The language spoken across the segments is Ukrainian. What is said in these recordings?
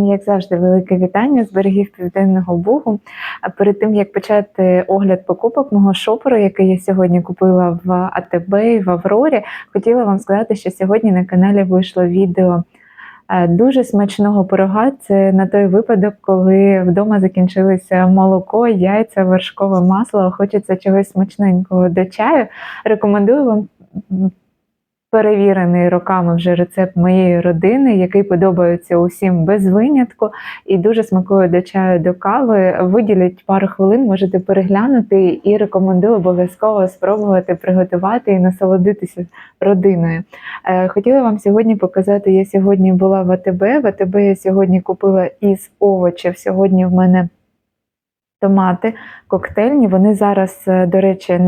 Як завжди, велике вітання з берегів Південного Бугу. А перед тим як почати огляд покупок мого шоперу, який я сьогодні купила в АТБ і в Аврорі, хотіла вам сказати, що сьогодні на каналі вийшло відео е, дуже смачного пирога. Це на той випадок, коли вдома закінчилися молоко, яйця, вершкове масло. Хочеться чогось смачненького до чаю. Рекомендую вам. Перевірений роками вже рецепт моєї родини, який подобається усім без винятку, і дуже смакує до чаю до кави. Виділіть пару хвилин, можете переглянути і рекомендую обов'язково спробувати приготувати і насолодитися родиною. Е, Хотіла вам сьогодні показати. Я сьогодні була в АТБ. В АТБ я сьогодні купила із овочів. Сьогодні в мене томати коктейльні. Вони зараз, е, до речі,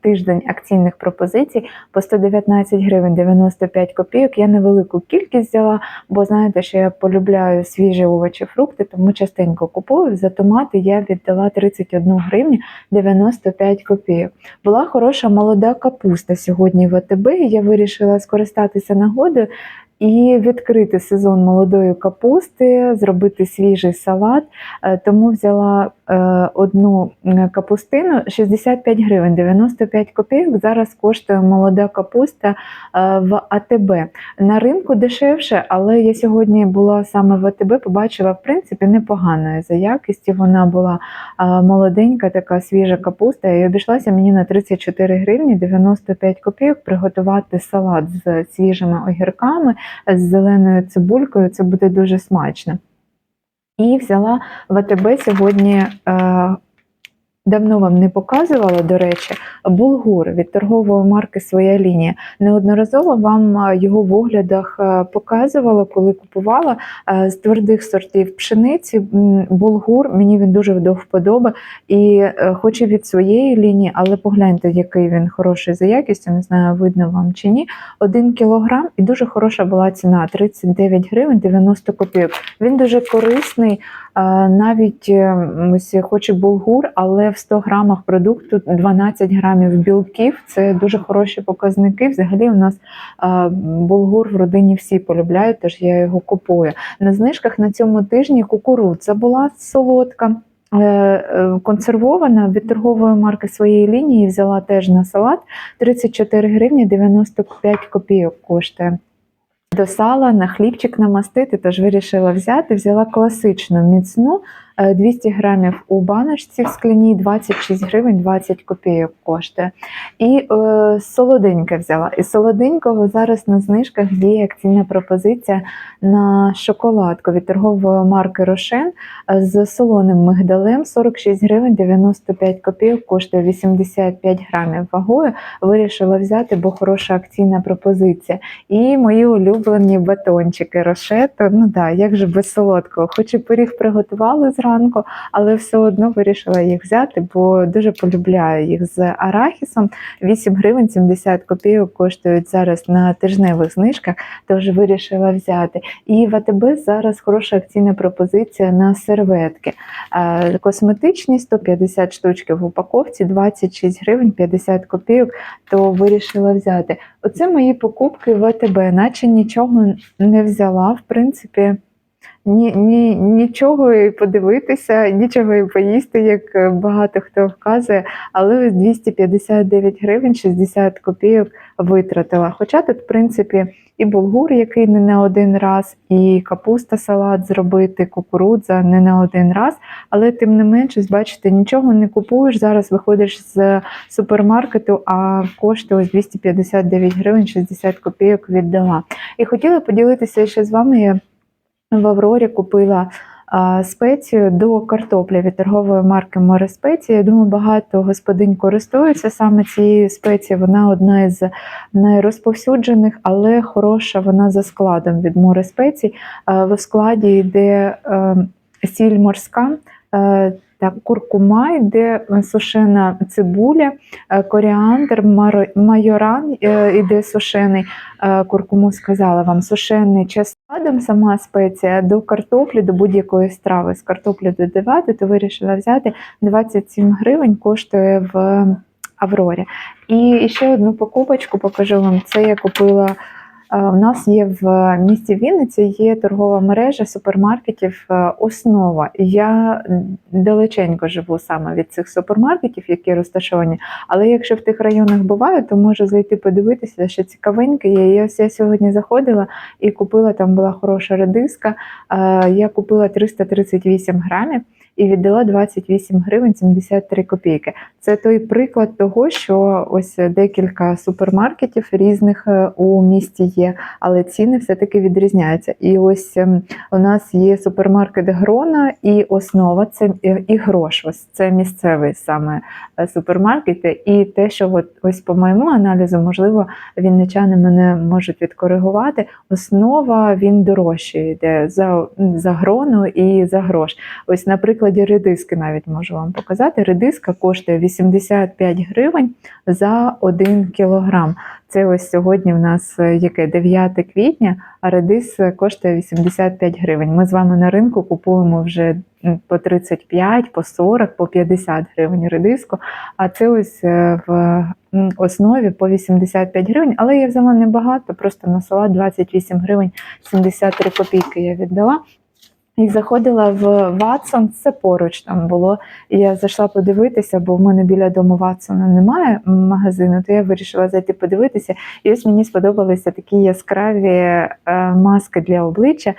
тиждень акційних пропозицій по 119 гривень 95 копійок. Я невелику кількість взяла, бо знаєте, що я полюбляю свіжі овочі, фрукти, тому частенько купую. За томати я віддала 31 гривню 95 копійок. Була хороша молода капуста сьогодні в АТБ. Я вирішила скористатися нагодою і відкрити сезон молодої капусти, зробити свіжий салат. Е, Тому взяла одну капустину 65 гривень 95 копійок. Зараз коштує молода капуста е, в АТБ. На ринку дешевше, але я сьогодні була саме в АТБ, побачила в принципі непоганої за якістю. Вона була е, молоденька, така свіжа капуста, і обійшлася мені на 34 гривні 95 копійок приготувати салат з свіжими огірками, з зеленою цибулькою. Це буде дуже смачно. І взяла в АТБ сьогодні. Е, Давно вам не показувала, до речі, булгур від торгової марки Своя лінія. Неодноразово вам е, його в оглядах е, показувала, коли купувала е, з твердих сортів пшениці. Булгур мені він дуже до вподоби. І хоч і від своєї лінії, але погляньте, який він хороший за якістю, не знаю, видно вам чи ні. Один кілограм і дуже хороша була ціна 39 гривень 90 копійок. Він дуже корисний. Е, Навіть е, ось хоч і булгур, але в 100 грамах продукту 12 грамів білків. Це дуже хороші показники. Взагалі, у нас е, булгур в родині всі полюбляють, тож я його купую. На знижках на цьому тижні кукурудза була солодка. е, е, Консервована від торгової марки своєї лінії взяла теж на салат 34 гривні 95 копійок коштує. До сала на хлібчик намастити, тож вирішила взяти. Взяла класичну міцну 200 грамів у баночці в скляній 26 гривень 20 копійок коштує. І е, солоденьке взяла. І солоденького зараз на знижках є акційна пропозиція на шоколадку від торгової марки Рошен е, з солоним мигдалем 46 гривень 95 копійок коштує 85 грамів вагою. Вирішила взяти, бо хороша акційна пропозиція. І мої улюблені батончики рошетто. Ну да, як же без солодкого. Хоч і пиріг приготували зранку, але все одно вирішила їх взяти, бо дуже полюбляю їх з арахісом. 8 гривень 70 копійок коштують зараз на тижневих знижках, тож вирішила взяти. І в АТБ зараз хороша акційна пропозиція на серветки. Е, Косметичні 150 штучки в упаковці, 26 гривень 50 копійок, то вирішила взяти. Оце мої покупки в АТБ, наче нічого не взяла. В принципі, ні, ні, нічого і подивитися, нічого і поїсти, як е, багато хто вказує, але ось 259 гривень 60 копійок витратила. Хоча тут, в принципі, і булгур, який не на один раз, і капуста салат зробити, кукурудза не на один раз. Але тим не менш, ось бачите, нічого не купуєш. Зараз виходиш з супермаркету, а коштує ось 259 гривень 60 копійок віддала. І хотіла поділитися ще з вами. В Аврорі купила спецію до картоплі від торгової марки Море Спеції. Я думаю, багато господинь користуються саме цією спецією. Вона одна із найрозповсюджених, але хороша вона за складом від море спецій. В складі йде е, сіль морська. Е, Так, куркума, йде сушена цибуля, е, коріандр, майоран е, іде сушений, е, куркуму сказала вам, сушений чесноком, сама спеція до картоплі, до будь-якої страви з картоплі додавати, то вирішила взяти 27 гривень, коштує в Аврорі. І ще одну покупочку покажу вам. Це я купила У нас є в місті Вінниці є торгова мережа супермаркетів е, Основа. Я далеченько живу саме від цих супермаркетів, які розташовані. Але якщо в тих районах буваю, то можу зайти подивитися, що цікавеньке є. І ось я сьогодні заходила і купила там була хороша редиска. Е, Я купила 338 грамів і віддала 28 гривень 73 копійки. Це той приклад того, що ось декілька супермаркетів різних е, у місті є, але ціни все-таки відрізняються. І ось ем, у нас є супермаркет Грона і основа це е, і грош. Ось це місцевий саме е, супермаркет. І те, що от ось по моєму аналізу, можливо, вінничани мене можуть відкоригувати. Основа він дорожчий йде за, за грону і за грош. Ось на прикладі редиски навіть можу вам показати. Редиска коштує 85 гривень за 1 кілограм. Це ось сьогодні в нас е, яке 9 квітня, а редис е, коштує 85 гривень. Ми з вами на ринку купуємо вже по 35, по 40, по 50 гривень редиску. А це ось е, в основі по 85 гривень. Але я взяла небагато, просто на салат 28 гривень 73 копійки я віддала. І заходила в Ватсон, це поруч там було. Я зайшла подивитися, бо в мене біля дому Ватсона немає магазину, то я вирішила зайти подивитися. І ось мені сподобалися такі яскраві е, маски для обличчя.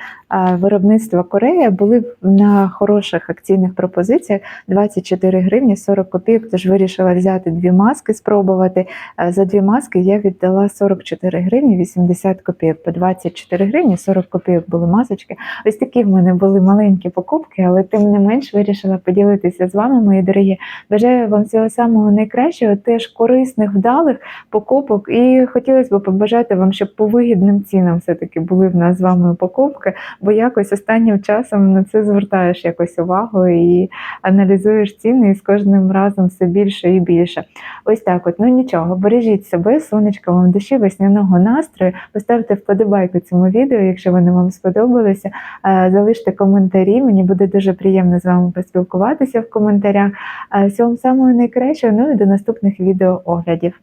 Виробництва Корея були на хороших акційних пропозиціях 24 гривні 40 копійок. Тож вирішила взяти дві маски, спробувати. Е, За дві маски я віддала 44 гривні 80 копійок. По 24 гривні 40 копійок були масочки. Ось такі в мене були маленькі покупки, але тим не менш вирішила поділитися з вами, мої дорогі. Бажаю вам всього самого найкращого, теж корисних, вдалих покупок. І хотілося б побажати вам, щоб по вигідним цінам все-таки були в нас з вами покупки, бо якось останнім часом на це звертаєш якось увагу і аналізуєш ціни, і з кожним разом все більше і більше. Ось так, от ну нічого, бережіть себе, сонечка вам душі, весняного настрою. Поставте вподобайку цьому відео, якщо вони вам сподобалися. Е, Залиште коментарі. Мені буде дуже приємно з вами поспілкуватися в коментарях. Всього самого найкращого. Ну і до наступних відео оглядів.